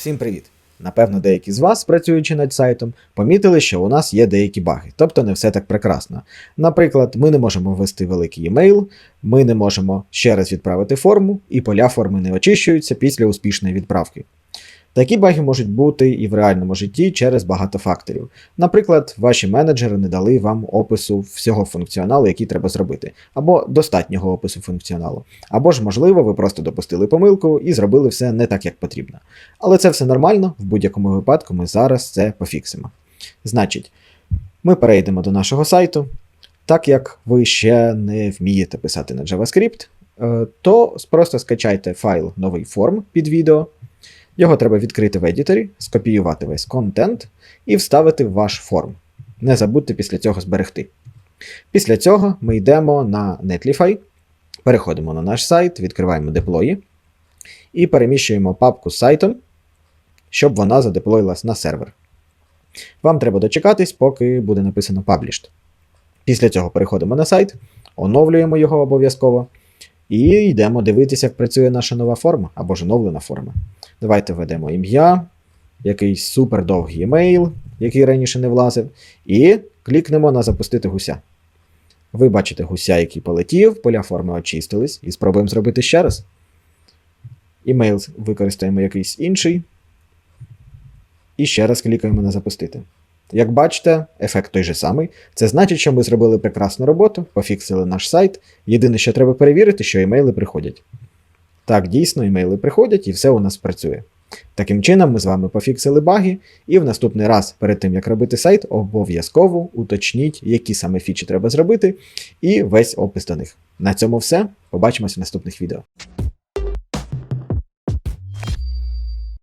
Всім привіт! Напевно, деякі з вас, працюючи над сайтом, помітили, що у нас є деякі баги, тобто не все так прекрасно. Наприклад, ми не можемо ввести великий емейл, ми не можемо ще раз відправити форму, і поля форми не очищуються після успішної відправки. Такі баги можуть бути і в реальному житті через багато факторів. Наприклад, ваші менеджери не дали вам опису всього функціоналу, який треба зробити, або достатнього опису функціоналу. Або ж, можливо, ви просто допустили помилку і зробили все не так, як потрібно. Але це все нормально, в будь-якому випадку ми зараз це пофіксимо. Значить, ми перейдемо до нашого сайту. Так як ви ще не вмієте писати на JavaScript, е, то просто скачайте файл новий форм під відео. Його треба відкрити в едіторі, скопіювати весь контент і вставити в ваш форм. Не забудьте після цього зберегти. Після цього ми йдемо на Netlify, переходимо на наш сайт, відкриваємо деплої і переміщуємо папку з сайтом, щоб вона задеплоїлась на сервер. Вам треба дочекатись, поки буде написано Published. Після цього переходимо на сайт, оновлюємо його обов'язково і йдемо дивитися, як працює наша нова форма або ж оновлена форма. Давайте введемо ім'я, якийсь супер довгий емейл, який раніше не влазив, і клікнемо на запустити гуся. Ви бачите гуся, який полетів, поля форми очистились, і спробуємо зробити ще раз. Імейл використаємо якийсь інший. І ще раз клікаємо на запустити. Як бачите, ефект той же самий. Це значить, що ми зробили прекрасну роботу, пофіксили наш сайт. Єдине, що треба перевірити, що імейли приходять. Так, дійсно, імейли приходять і все у нас працює. Таким чином, ми з вами пофіксили баги, і в наступний раз, перед тим як робити сайт, обов'язково уточніть, які саме фічі треба зробити, і весь опис до них. На цьому все. Побачимось в наступних відео.